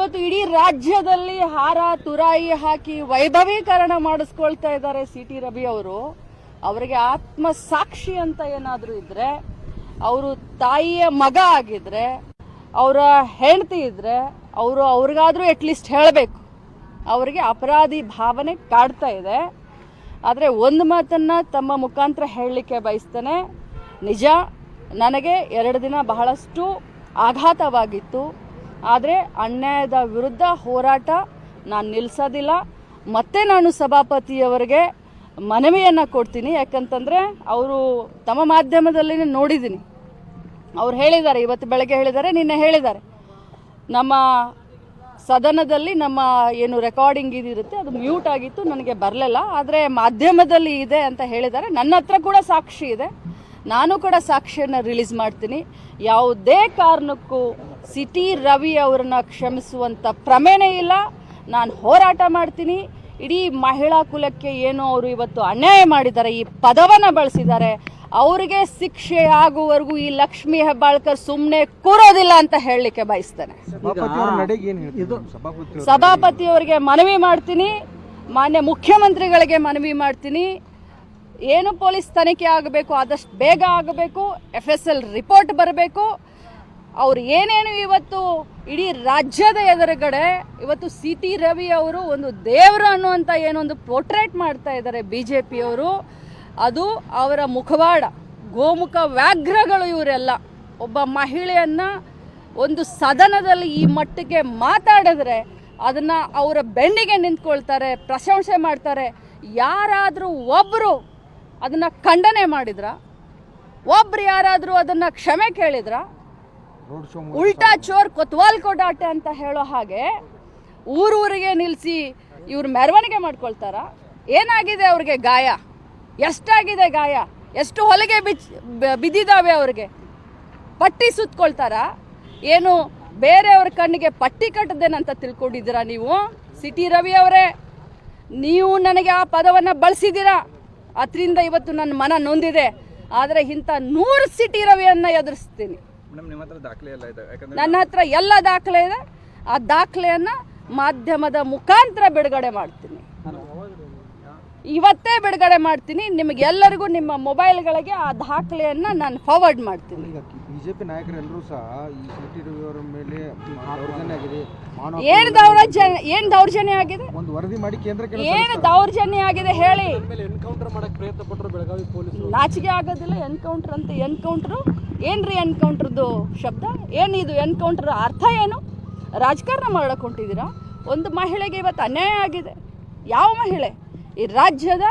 ಇವತ್ತು ಇಡೀ ರಾಜ್ಯದಲ್ಲಿ ಹಾರ, ತುರಾಯಿ ಹಾಕಿ ವೈಭವೀಕರಣ ಮಾಡಿಸ್ಕೊಳ್ತಾ ಇದ್ದಾರೆ ಸಿ ಟಿ ರವಿ ಅವರು. ಅವರಿಗೆ ಆತ್ಮ ಸಾಕ್ಷಿ ಅಂತ ಏನಾದರೂ ಇದ್ರೆ, ಅವರು ತಾಯಿಯ ಮಗ ಆಗಿದ್ರೆ, ಅವರ ಹೆಂಡತಿ ಇದ್ರೆ, ಅವರು ಅವ್ರಿಗಾದ್ರೂ ಅಟ್ಲೀಸ್ಟ್ ಹೇಳಬೇಕು. ಅವರಿಗೆ ಅಪರಾಧಿ ಭಾವನೆ ಕಾಡ್ತಾ ಇದೆ. ಆದರೆ ಒಂದು ಮಾತನ್ನ ತಮ್ಮ ಮುಖಾಂತರ ಹೇಳಲಿಕ್ಕೆ ಬಯಸ್ತೇನೆ. ನಿಜ, ನನಗೆ ಎರಡು ದಿನ ಬಹಳಷ್ಟು ಆಘಾತವಾಗಿತ್ತು. ಆದರೆ ಅನ್ಯಾಯದ ವಿರುದ್ಧ ಹೋರಾಟ ನಾನು ನಿಲ್ಲಿಸೋದಿಲ್ಲ ಮತ್ತೆ ನಾನು ಸಭಾಪತಿಯವರಿಗೆ ಮನವಿಯನ್ನು ಕೊಡ್ತೀನಿ. ಯಾಕಂತಂದರೆ ಅವರು ತಮ್ಮ ಮಾಧ್ಯಮದಲ್ಲಿ ನೋಡಿದ್ದೀನಿ. ಅವ್ರು ಹೇಳಿದ್ದಾರೆ, ಇವತ್ತು ಬೆಳಗ್ಗೆ ಹೇಳಿದ್ದಾರೆ, ನಿನ್ನೆ ಹೇಳಿದ್ದಾರೆ. ನಮ್ಮ ಸದನದಲ್ಲಿ ನಮ್ಮ ಏನು ರೆಕಾರ್ಡಿಂಗ್ ಇದಿರುತ್ತೆ ಅದು ಮ್ಯೂಟ್ ಆಗಿತ್ತು, ನನಗೆ ಬರಲಿಲ್ಲ. ಆದರೆ ಮಾಧ್ಯಮದಲ್ಲಿ ಇದೆ ಅಂತ ಹೇಳಿದ್ದಾರೆ. ನನ್ನ ಹತ್ರ ಕೂಡ ಸಾಕ್ಷಿ ಇದೆ. ನಾನು ಕೂಡ ಸಾಕ್ಷಿಯನ್ನು ರಿಲೀಸ್ ಮಾಡ್ತೀನಿ. ಯಾವುದೇ ಕಾರಣಕ್ಕೂ ಸಿಟಿ ರವಿ ಅವ್ರನ್ನ ಕ್ಷಮಿಸುವಂಥ ಪ್ರಮೇನೇ ಇಲ್ಲ. ನಾನು ಹೋರಾಟ ಮಾಡ್ತೀನಿ. ಇಡೀ ಮಹಿಳಾ ಕುಲಕ್ಕೆ ಏನು ಅವರು ಇವತ್ತು ಅನ್ಯಾಯ ಮಾಡಿದ್ದಾರೆ ಈ ಪದವನ್ನು ಬಳಸಿದ್ದಾರೆ. ಅವರಿಗೆ ಶಿಕ್ಷೆ ಆಗುವವರೆಗೂ ಈ ಲಕ್ಷ್ಮಿ ಹೆಬ್ಬಾಳ್ಕರ್ ಸುಮ್ಮನೆ ಕೂರೋದಿಲ್ಲ ಅಂತ ಹೇಳಲಿಕ್ಕೆ ಬಯಸ್ತೇನೆ. ಸಭಾಪತಿ ಸಭಾಪತಿಯವರಿಗೆ ಮನವಿ ಮಾಡ್ತೀನಿ. ಮಾನ್ಯ ಮುಖ್ಯಮಂತ್ರಿಗಳಿಗೆ ಮನವಿ ಮಾಡ್ತೀನಿ. ಏನು ಪೊಲೀಸ್ ತನಿಖೆ ಆಗಬೇಕು ಆದಷ್ಟು ಬೇಗ ಆಗಬೇಕು. ಎಫ್ ಎಸ್ ಎಲ್ ರಿಪೋರ್ಟ್ ಬರಬೇಕು. ಅವ್ರು ಏನೇನು ಇವತ್ತು ಇಡೀ ರಾಜ್ಯದ ಎದುರುಗಡೆ ಇವತ್ತು ಸಿ ಟಿ ರವಿ ಅವರು ಒಂದು ದೇವರು ಅನ್ನುವಂಥ ಏನೊಂದು ಪೋರ್ಟ್ರೇಟ್ ಮಾಡ್ತಾ ಇದ್ದಾರೆ ಬಿ ಜೆ ಪಿಯವರು ಅದು ಅವರ ಮುಖವಾಡ, ಗೋಮುಖ ವ್ಯಾಘ್ರಗಳು ಇವರೆಲ್ಲ. ಒಬ್ಬ ಮಹಿಳೆಯನ್ನು ಒಂದು ಸದನದಲ್ಲಿ ಈ ಮಟ್ಟಿಗೆ ಮಾತಾಡಿದ್ರೆ ಅದನ್ನ ಅವರ ಬೆನ್ನಿಗೆ ನಿಂತ್ಕೊಳ್ತಾರೆ, ಪ್ರಶಂಸೆ ಮಾಡ್ತಾರೆ. ಯಾರಾದರೂ ಒಬ್ಬರು ಅದನ್ನ ಖಂಡನೆ ಮಾಡಿದ್ರ? ಒಬ್ರು ಯಾರಾದರೂ ಅದನ್ನ ಕ್ಷಮೆ ಕೇಳಿದ್ರ? ಉಲ್ಟಾ ಚೋರ್ ಕೊತ್ವಾಲ್ ಕೊಡಾಟೆ ಅಂತ ಹೇಳೋ ಹಾಗೆ ಊರೂರಿಗೆ ನಿಲ್ಲಿಸಿ ಇವ್ರು ಮೆರವಣಿಗೆ ಮಾಡ್ಕೊಳ್ತಾರ. ಏನಾಗಿದೆ ಅವ್ರಿಗೆ ಗಾಯ? ಎಷ್ಟಾಗಿದೆ ಗಾಯ? ಎಷ್ಟು ಹೊಲಿಗೆ ಬಿಚ್ ಬಿದ್ದಿದ್ದಾವೆ ಬಿದ್ದಿದಾವೆ ಅವ್ರಿಗೆ? ಪಟ್ಟಿ ಸುತ್ಕೊಳ್ತಾರ? ಏನು ಬೇರೆಯವ್ರ ಕಣ್ಣಿಗೆ ಪಟ್ಟಿ ಕಟ್ಟದೇನಂತ ತಿಳ್ಕೊಂಡಿದ್ದೀರಾ ನೀವು? ಸಿಟಿ ರವಿ ಅವರೇ ನೀವು ನನಗೆ ಆ ಪದವನ್ನು ಬಳಸಿದ್ದೀರಾ? ಅದರಿಂದ ಇವತ್ತು ನನ್ನ ಮನ ನೊಂದಿದೆ. ಆದರೆ ಇಂಥ ನೂರು ಸಿಟಿ ರವಿಯನ್ನು ಎದುರಿಸ್ತೀನಿ. ಮೇಡಮ್ ನಿಮ್ಮ ಹತ್ರ ಇದೆ. ಯಾಕಂದ್ರೆ ನನ್ನ ಹತ್ರ ಎಲ್ಲ ದಾಖಲೆ ಇದೆ. ಆ ದಾಖಲೆಯನ್ನ ಮಾಧ್ಯಮದ ಮುಖಾಂತರ ಬಿಡುಗಡೆ ಮಾಡ್ತೀನಿ. ಇವತ್ತೇ ಬಿಡುಗಡೆ ಮಾಡ್ತೀನಿ. ನಿಮಗೆಲ್ಲರಿಗೂ ನಿಮ್ಮ ಮೊಬೈಲ್ಗಳಿಗೆ ಆ ದಾಖಲೆಯನ್ನ ನಾನು ಫಾರ್ವರ್ಡ್ ಮಾಡ್ತೀನಿ. ಈಗ ಬಿಜೆಪಿ ನಾಯಕರೆಲ್ಲರೂ ಸಹ ಈ ಮೇಲೆ ದೌರ್ಜನ್ಯ ಆಗಿದೆ. ಏನು ದೌರ್ಜನ್ಯ ಏನು ದೌರ್ಜನ್ಯ ಆಗಿದೆ? ಒಂದು ವರದಿ ಮಾಡಿ ಕೇಂದ್ರಕ್ಕೆ ಏನು ದೌರ್ಜನ್ಯ ಆಗಿದೆ ಹೇಳಿ. ಎನ್ಕೌಂಟರ್ ಮಾಡಕ್ಕೆ ಪ್ರಯತ್ನ ಪಟ್ಟರು ಬೆಳಗಾವಿ ಪೊಲೀಸರು. ನಾಚಿಕೆ ಆಗೋದಿಲ್ಲ ಎನ್ಕೌಂಟರ್ ಅಂತ ಎನ್ಕೌಂಟ್ರು. ಏನ್ರಿ ಎನ್ಕೌಂಟ್ರದ್ದು ಶಬ್ದ? ಏನಿದು ಎನ್ಕೌಂಟರ್ ಅರ್ಥ ಏನು? ರಾಜಕಾರಣ ಮಾಡೋಕ್ಕೆ ಹೊಂಟಿದ್ದೀರಾ? ಒಂದು ಮಹಿಳೆಗೆ ಇವತ್ತು ಅನ್ಯಾಯ ಆಗಿದೆ. ಯಾವ ಮಹಿಳೆ? ಈ ರಾಜ್ಯದ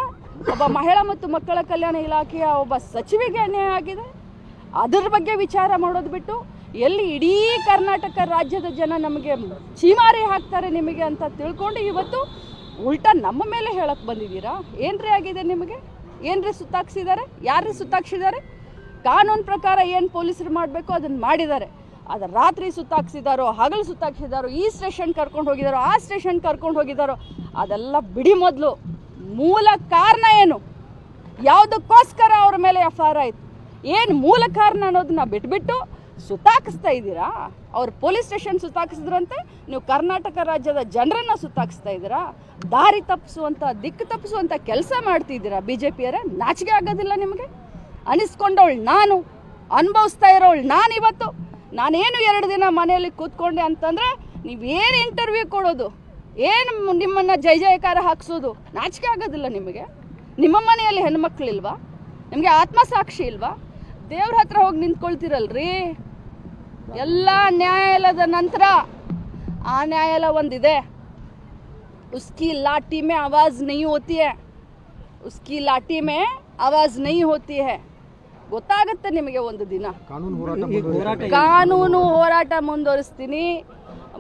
ಒಬ್ಬ ಮಹಿಳಾ ಮತ್ತು ಮಕ್ಕಳ ಕಲ್ಯಾಣ ಇಲಾಖೆಯ ಒಬ್ಬ ಸಚಿವಿಗೆ ಅನ್ಯಾಯ ಆಗಿದೆ. ಅದರ ಬಗ್ಗೆ ವಿಚಾರ ಮಾಡೋದು ಬಿಟ್ಟು ಎಲ್ಲಿ ಇಡೀ ಕರ್ನಾಟಕ ರಾಜ್ಯದ ಜನ ನಮಗೆ ಚೀಮಾರಿ ಹಾಕ್ತಾರೆ ನಿಮಗೆ ಅಂತ ತಿಳ್ಕೊಂಡು ಇವತ್ತು ಉಲ್ಟಾ ನಮ್ಮ ಮೇಲೆ ಹೇಳಕ್ಕೆ ಬಂದಿದ್ದೀರಾ? ಏನ್ರಿ ಆಗಿದೆ ನಿಮಗೆ? ಏನ್ರಿ ಸುತ್ತಾಕ್ಸಿದ್ದಾರೆ? ಯಾರ್ರಿ ಸುತ್ತಾಕ್ಸಿದ್ದಾರೆ? ಕಾನೂನು ಪ್ರಕಾರ ಏನು ಪೊಲೀಸರು ಮಾಡಬೇಕು ಅದನ್ನು ಮಾಡಿದ್ದಾರೆ. ಅದು ರಾತ್ರಿ ಸುತ್ತಾಕ್ಸಿದಾರೋ, ಹಗಲು ಸುತ್ತಾಕ್ಸಿದಾರೋ, ಈ ಸ್ಟೇಷನ್ ಕರ್ಕೊಂಡು ಹೋಗಿದಾರೋ, ಆ ಸ್ಟೇಷನ್ ಕರ್ಕೊಂಡು ಹೋಗಿದಾರೋ, ಅದೆಲ್ಲ ಬಿಡಿ ಮೊದಲು. ಮೂಲ ಕಾರಣ ಏನು? ಯಾವುದಕ್ಕೋಸ್ಕರ ಅವ್ರ ಮೇಲೆ ಎಫ್ ಆರ್ ಆಯ್ತು? ಏನು ಮೂಲ ಕಾರಣ ಅನ್ನೋದನ್ನ ಬಿಟ್ಬಿಟ್ಟು ಸುತ್ತಾಕಿಸ್ತಾ ಇದ್ದೀರಾ? ಅವ್ರು ಪೊಲೀಸ್ ಸ್ಟೇಷನ್ ಸುತ್ತಾಕಿಸಿದ್ರಂತೆ ನೀವು ಕರ್ನಾಟಕ ರಾಜ್ಯದ ಜನರನ್ನ ಸುತ್ತಾಕಿಸ್ತಾ ಇದ್ದೀರಾ? ದಾರಿ ತಪ್ಪಿಸುವಂಥ ದಿಕ್ಕು ತಪ್ಪಿಸುವಂಥ ಕೆಲಸ ಮಾಡ್ತಿದ್ದೀರಾ? ಬಿ ಜೆ ಪಿಯರೇ ನಾಚಿಕೆ ಆಗೋದಿಲ್ಲ ನಿಮಗೆ? ಅನಿಸ್ಕೊಂಡವಳು ನಾನು, ಅನುಭವಿಸ್ತಾ ಇರೋಳು ನಾನಿವತ್ತು. ನಾನೇನು ಎರಡು ದಿನ ಮನೆಯಲ್ಲಿ ಕೂತ್ಕೊಂಡೆ ಅಂತಂದರೆ ನೀವೇನು ಇಂಟರ್ವ್ಯೂ ಕೊಡೋದು? ಏನು ನಿಮ್ಮನ್ನು ಜೈ ಜಯಕಾರ ಹಾಕ್ಸೋದು? ನಾಚಿಕೆ ಆಗೋದಿಲ್ಲ ನಿಮಗೆ? ನಿಮ್ಮ ಮನೆಯಲ್ಲಿ ಹೆಣ್ಮಕ್ಳಿಲ್ವಾ? ನಿಮಗೆ ಆತ್ಮಸಾಕ್ಷಿ ಇಲ್ವಾ? ದೇವ್ರ ಹತ್ರ ಹೋಗಿ ನಿಂತ್ಕೊಳ್ತಿರಲ್ರಿ? ಎಲ್ಲ ನ್ಯಾಯಾಲಯದ ನಂತರ ಆ ನ್ಯಾಯಾಲಯ ಒಂದಿದೆ. ಉಸ್ಕಿ ಲಾಠಿ ಮೇ ಆವಾಜ್ ನೈ ಹೋತಿ ಹೈ. ಉಸ್ಕಿ ಲಾಠಿ ಮೇ ಆವಾಜ್ ನೈ ಹೋತಿ ಹೈ. ಗೊತ್ತಾಗುತ್ತೆ ನಿಮಗೆ ಒಂದು ದಿನ. ಕಾನೂನು ಹೋರಾಟ ಕಾನೂನು ಹೋರಾಟ ಮುಂದುವರಿಸ್ತೀನಿ.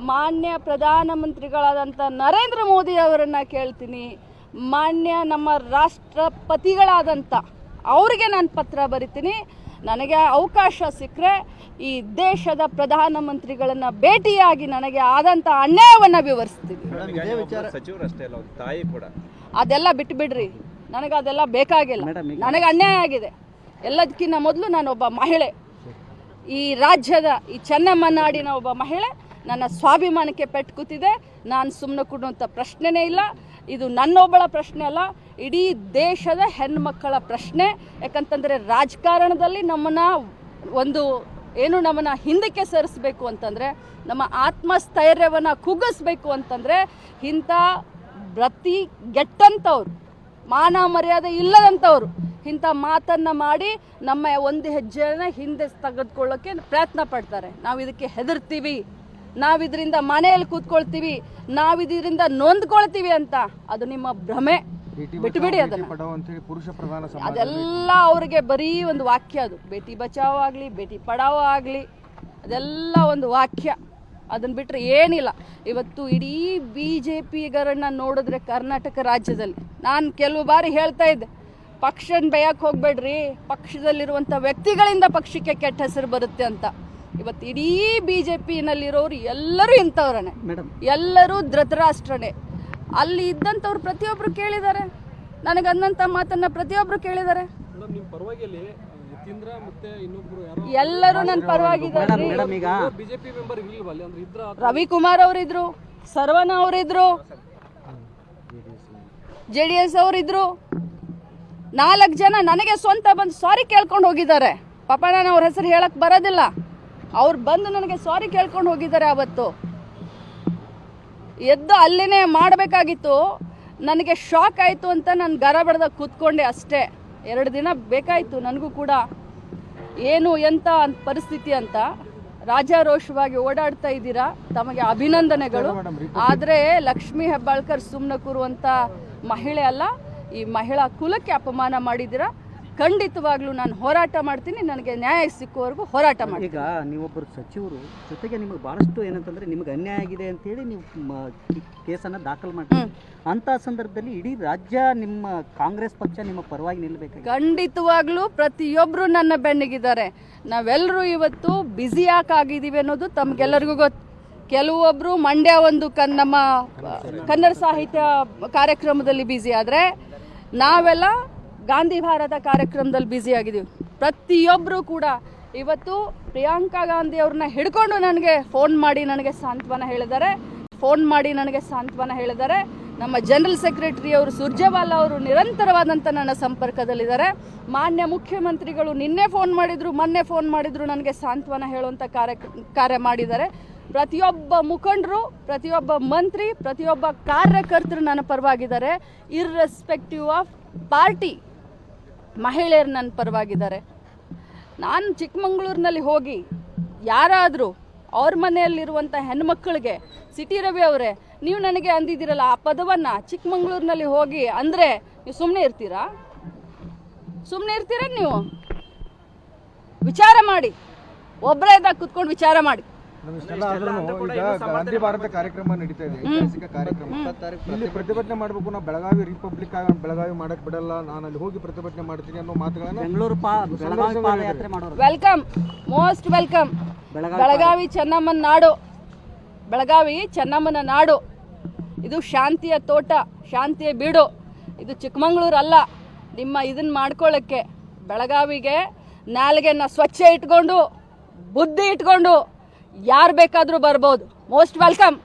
ಮಾನ್ಯ ಪ್ರಧಾನಮಂತ್ರಿಗಳಾದಂಥ ನರೇಂದ್ರ ಮೋದಿ ಅವರನ್ನ ಕೇಳ್ತೀನಿ. ಮಾನ್ಯ ನಮ್ಮ ರಾಷ್ಟ್ರಪತಿಗಳಾದಂಥ ಅವರಿಗೆ ನಾನು ಪತ್ರ ಬರಿತೀನಿ. ನನಗೆ ಅವಕಾಶ ಸಿಕ್ಕರೆ ಈ ದೇಶದ ಪ್ರಧಾನಮಂತ್ರಿಗಳನ್ನ ಭೇಟಿಯಾಗಿ ನನಗೆ ಆದಂಥ ಅನ್ಯಾಯವನ್ನು ವಿವರಿಸ್ತೀನಿ. ವಿಚಾರ ಅಷ್ಟೇ ಅಲ್ಲ ಅವ್ರ ತಾಯಿ ಕೂಡ. ಅದೆಲ್ಲ ಬಿಟ್ಬಿಡ್ರಿ. ನನಗೆ ಅದೆಲ್ಲ ಬೇಕಾಗಿಲ್ಲ. ನನಗೆ ಅನ್ಯಾಯ ಆಗಿದೆ. ಎಲ್ಲದಕ್ಕಿಂತ ಮೊದಲು ನಾನೊಬ್ಬ ಮಹಿಳೆ. ಈ ರಾಜ್ಯದ, ಈ ಚೆನ್ನಮ್ಮ ನಾಡಿನ ಒಬ್ಬ ಮಹಿಳೆ ನನ್ನ ಸ್ವಾಭಿಮಾನಕ್ಕೆ ಪೆಟ್ಟು ಕೂತಿದೆ ನಾನು ಸುಮ್ಮನೆ ಕೊಡುವಂಥ ಪ್ರಶ್ನೆನೇ ಇಲ್ಲ. ಇದು ನನ್ನೊಬ್ಬಳ ಪ್ರಶ್ನೆ ಅಲ್ಲ, ಇಡೀ ದೇಶದ ಹೆಣ್ಮಕ್ಕಳ ಪ್ರಶ್ನೆ. ಯಾಕಂತಂದರೆ ರಾಜಕಾರಣದಲ್ಲಿ ನಮ್ಮನ್ನು ಒಂದು ಏನು ನಮ್ಮನ್ನು ಹಿಂದಕ್ಕೆ ಸರಿಸಬೇಕು ಅಂತಂದರೆ, ನಮ್ಮ ಆತ್ಮಸ್ಥೈರ್ಯವನ್ನು ಕುಗ್ಗಿಸ್ಬೇಕು ಅಂತಂದರೆ ಇಂಥ ಪ್ರತಿ ಗೆಟ್ಟಂಥವ್ರು ಮಾನ ಮರ್ಯಾದೆ ಇಲ್ಲದಂಥವ್ರು ಇಂಥ ಮಾತನ್ನು ಮಾಡಿ ನಮ್ಮ ಒಂದು ಹೆಜ್ಜೆನ ಹಿಂದೆ ತೆಗೆದುಕೊಳ್ಳೋಕ್ಕೆ ಪ್ರಯತ್ನ ಪಡ್ತಾರೆ. ನಾವು ಇದಕ್ಕೆ ಹೆದರ್ತೀವಿ. ನಾವು ಇದರಿಂದ ಮನೆಯಲ್ಲಿ ಕೂತ್ಕೊಳ್ತೀವಿ. ನಾವು ಇದರಿಂದ ನೊಂದ್ಕೊಳ್ತೀವಿ ಅಂತ ಅದು ನಿಮ್ಮ ಭ್ರಮೆ. ಬಿಟ್ಟುಬಿಡಿ ಬಿಟ್ಬಿಡಿ ಅದನ್ನ. ಪುರುಷ ಪ್ರಧಾನ ಅದೆಲ್ಲ ಅವ್ರಿಗೆ ಬರೀ ಒಂದು ವಾಕ್ಯ ಅದು. ಬೇಟಿ ಬಚಾವ್ ಆಗಲಿ ಬೇಟಿ ಪಡಾವ್ ಆಗಲಿ ಅದೆಲ್ಲ ಒಂದು ವಾಕ್ಯ. ಅದನ್ನು ಬಿಟ್ಟರೆ ಏನಿಲ್ಲ. ಇವತ್ತು ಇಡೀ ಬಿ ಜೆ ಪಿಗರನ್ನು ನೋಡಿದ್ರೆ ಕರ್ನಾಟಕ ರಾಜ್ಯದಲ್ಲಿ. ನಾನು ಕೆಲವು ಬಾರಿ ಹೇಳ್ತಾ ಇದ್ದೆ. ಪಕ್ಷನ ಬೇಯಕ್ಕೆ ಹೋಗಬೇಡ್ರಿ. ಪಕ್ಷದಲ್ಲಿರುವಂಥ ವ್ಯಕ್ತಿಗಳಿಂದ ಪಕ್ಷಕ್ಕೆ ಕೆಟ್ಟ ಹೆಸರು ಬರುತ್ತೆ ಅಂತ. ಇವತ್ತು ಇಡೀ ಬಿ ಜೆ ಪಿನಲ್ಲಿರೋರು ಎಲ್ಲರೂ ಇಂಥವ್ರನ್ನೇ. ಮೇಡಮ್. ಎಲ್ಲರೂ ಧೃತರಾಷ್ಟ್ರನೇ. ಅಲ್ಲಿ ಇದ್ದಂಥವ್ರು ಪ್ರತಿಯೊಬ್ಬರು ಕೇಳಿದ್ದಾರೆ ನನಗಂದಂಥ ಮಾತನ್ನ ಪ್ರತಿಯೊಬ್ಬರು ಕೇಳಿದ್ದಾರೆ ಎಲ್ಲರೂ ನನ್ನ ಪರವಾಗಿದ್ದಾರೆ ರವಿಕುಮಾರ್ ಅವರಿದ್ರು ಸರ್ವನ ಅವರಿದ್ರು ಜೆ ಡಿ ಎಸ್ ಅವರಿದ್ರು ನಾಲ್ಕು ಜನ ನನಗೆ ಸ್ವಂತ ಬಂದು ಸಾರಿ ಕೇಳ್ಕೊಂಡು ಹೋಗಿದ್ದಾರೆ. ಪಾಪ ನಾನು ಅವ್ರ ಹೆಸರು ಹೇಳಕ್ ಬರೋದಿಲ್ಲ. ಅವ್ರು ಬಂದು ನನಗೆ ಸಾರಿ ಕೇಳ್ಕೊಂಡು ಹೋಗಿದ್ದಾರೆ ಅವತ್ತು ಎದ್ದು ಅಲ್ಲಿನೇ ಮಾಡಬೇಕಾಗಿತ್ತು. ನನಗೆ ಶಾಕ್ ಆಯಿತು ಅಂತ ನಾನು ಗರ ಬಡ್ದಾಗ ಕೂತ್ಕೊಂಡೆ ಅಷ್ಟೇ. ಎರಡು ದಿನ ಬೇಕಾಯಿತು ನನಗೂ ಕೂಡ. ಏನು ಎಂತ ಅಂತ ಪರಿಸ್ಥಿತಿ ಅಂತ. ರಾಜಾರೋಷವಾಗಿ ಓಡಾಡ್ತಾ ಇದ್ದೀರಾ? ತಮಗೆ ಅಭಿನಂದನೆಗಳು. ಆದರೆ ಲಕ್ಷ್ಮೀ ಹೆಬ್ಬಾಳ್ಕರ್ ಸುಮ್ಮನೆ ಕೂರುವಂಥ ಮಹಿಳೆ ಅಲ್ಲ. ಈ ಮಹಿಳಾ ಕುಲಕ್ಕೆ ಅಪಮಾನ ಮಾಡಿದ್ದೀರಾ? ಖಂಡಿತವಾಗ್ಲೂ ನಾನು ಹೋರಾಟ ಮಾಡ್ತೀನಿ ನನಗೆ ನ್ಯಾಯ ಸಿಕ್ಕುವವರೆಗೂ ಹೋರಾಟ ಮಾಡಿ ಈಗ ನೀವೊಬ್ಬರು ಸಚಿವರು ಜೊತೆಗೆ ನಿಮಗೆ ಭಾಳಷ್ಟು ಏನಂತಂದ್ರೆ ನಿಮಗೆ ಅನ್ಯಾಯ ಆಗಿದೆ ಅಂತೇಳಿ ನೀವು ಕೇಸನ್ನು ದಾಖಲು ಮಾಡ್ತೀವಿ ಅಂತ ಸಂದರ್ಭದಲ್ಲಿ ಇಡೀ ರಾಜ್ಯ ನಿಮ್ಮ ಕಾಂಗ್ರೆಸ್ ಪಕ್ಷ ನಿಮ್ಮ ಪರವಾಗಿ ನಿಲ್ಲಬೇಕು ಖಂಡಿತವಾಗ್ಲೂ ಪ್ರತಿಯೊಬ್ಬರು ನನ್ನ ಬೆನ್ನಿಗಿದ್ದಾರೆ. ನಾವೆಲ್ಲರೂ ಇವತ್ತು ಬ್ಯುಸಿ ಆಗಿದ್ದೀವಿ ಅನ್ನೋದು ತಮಗೆಲ್ಲರಿಗೂ ಗೊತ್ತು. ಕೆಲವೊಬ್ಬರು ಮಂಡ್ಯ ಒಂದು ಕನ್ ನಮ್ಮ ಕನ್ನಡ ಸಾಹಿತ್ಯ ಕಾರ್ಯಕ್ರಮದಲ್ಲಿ ಬ್ಯುಸಿ ಆದರೆ ನಾವೆಲ್ಲ ಗಾಂಧಿ ಭಾರತ ಕಾರ್ಯಕ್ರಮದಲ್ಲಿ ಬ್ಯುಸಿ ಆಗಿದ್ದೀವಿ. ಪ್ರತಿಯೊಬ್ಬರು ಕೂಡ ಇವತ್ತು ಪ್ರಿಯಾಂಕಾ ಗಾಂಧಿ ಅವ್ರನ್ನ ಹಿಡ್ಕೊಂಡು ನನಗೆ ಫೋನ್ ಮಾಡಿ ನನಗೆ ಸಾಂತ್ವನ ಹೇಳಿದ್ದಾರೆ. ಫೋನ್ ಮಾಡಿ ನನಗೆ ಸಾಂತ್ವನ ಹೇಳಿದ್ದಾರೆ. ನಮ್ಮ ಜನರಲ್ ಸೆಕ್ರೆಟರಿ ಅವರು ಸುರ್ಜೇವಾಲಾ ಅವರು ನಿರಂತರವಾದಂಥ ನನ್ನ ಸಂಪರ್ಕದಲ್ಲಿದ್ದಾರೆ. ಮಾನ್ಯ ಮುಖ್ಯಮಂತ್ರಿಗಳು ನಿನ್ನೆ ಫೋನ್ ಮಾಡಿದರು, ಮೊನ್ನೆ ಫೋನ್ ಮಾಡಿದರು, ನನಗೆ ಸಾಂತ್ವನ ಹೇಳುವಂಥ ಕಾರ್ಯ ಕಾರ್ಯ ಮಾಡಿದ್ದಾರೆ. ಪ್ರತಿಯೊಬ್ಬ ಮುಖಂಡರು, ಪ್ರತಿಯೊಬ್ಬ ಮಂತ್ರಿ, ಪ್ರತಿಯೊಬ್ಬ ಕಾರ್ಯಕರ್ತರು ನನ್ನ ಪರವಾಗಿದ್ದಾರೆ. ಇರ್ರೆಸ್ಪೆಕ್ಟಿವ್ ಆಫ್ ಪಾರ್ಟಿ ಮಹಿಳೆಯರು ನನ್ನ ಪರವಾಗಿದ್ದಾರೆ. ನಾನು ಚಿಕ್ಕಮಂಗ್ಳೂರಿನಲ್ಲಿ ಹೋಗಿ ಯಾರಾದರೂ ಅವ್ರ ಮನೆಯಲ್ಲಿರುವಂಥ ಹೆಣ್ಮಕ್ಳಿಗೆ, ಸಿಟಿ ರವಿ ಅವರೇ, ನೀವು ನನಗೆ ಅಂದಿದ್ದೀರಲ್ಲ ಆ ಪದವನ್ನು ಚಿಕ್ಕಮಂಗ್ಳೂರಿನಲ್ಲಿ ಹೋಗಿ ಅಂದರೆ ನೀವು ಸುಮ್ಮನೆ ಇರ್ತೀರಾ? ಸುಮ್ಮನೆ ಇರ್ತೀರ ನೀವು? ವಿಚಾರ ಮಾಡಿ. ಒಬ್ಬರೇ ಇದ್ದಾಗ ಕುತ್ಕೊಂಡು ವಿಚಾರ ಮಾಡಿ. ಗಾಂಧಿ ಭಾರತ ಕಾರ್ಯಕ್ರಮ ನಡೀತಾ ಇದೆ ಐತಿಹಾಸಿಕ ಕಾರ್ಯಕ್ರಮ. ಇಲ್ಲಿ ಪ್ರತಿಭಟನೆ ಮಾಡಬೇಕು ನಾವು ಬೆಳಗಾವಿ ರಿಪಬ್ಲಿಕ್ ಆಗಿ ಬೆಳಗಾವಿ ಮಾಡಕ್ ಬಿಡಲ್ಲ ನಾನು ಅಲ್ಲಿ ಹೋಗಿ ಪ್ರತಿಭಟನೆ ಮಾಡ್ತೀನಿ ಅನ್ನೋ ಮಾತುಗಳನ್ನ ಬೆಂಗಳೂರು ಬೆಳಗಾವಿ ಪಾದಯಾತ್ರೆ ಮಾಡೋರು. Welcome most welcome Belagavi Belagavi ಚೆನ್ನಮ್ಮನ ನಾಡು. ಬೆಳಗಾವಿ ಚೆನ್ನಮ್ಮನ ನಾಡು. ಇದು ಶಾಂತಿಯ ತೋಟ ಶಾಂತಿಯ ಬೀಡು. ಇದು ಚಿಕ್ಕಮಂಗ್ಳೂರು ಅಲ್ಲ. ನಿಮ್ಮ ಇದನ್ನ ಮಾಡ್ಕೊಳ್ಳೋಕ್ಕೆ ಬೆಳಗಾವಿಗೆ ನಾಲ್ಗೆನ ಸ್ವಚ್ಛ ಇಟ್ಕೊಂಡು ಬುದ್ಧಿ ಇಟ್ಕೊಂಡು ಯಾರು ಬೇಕಾದರೂ ಬರ್ಬೋದು. Most welcome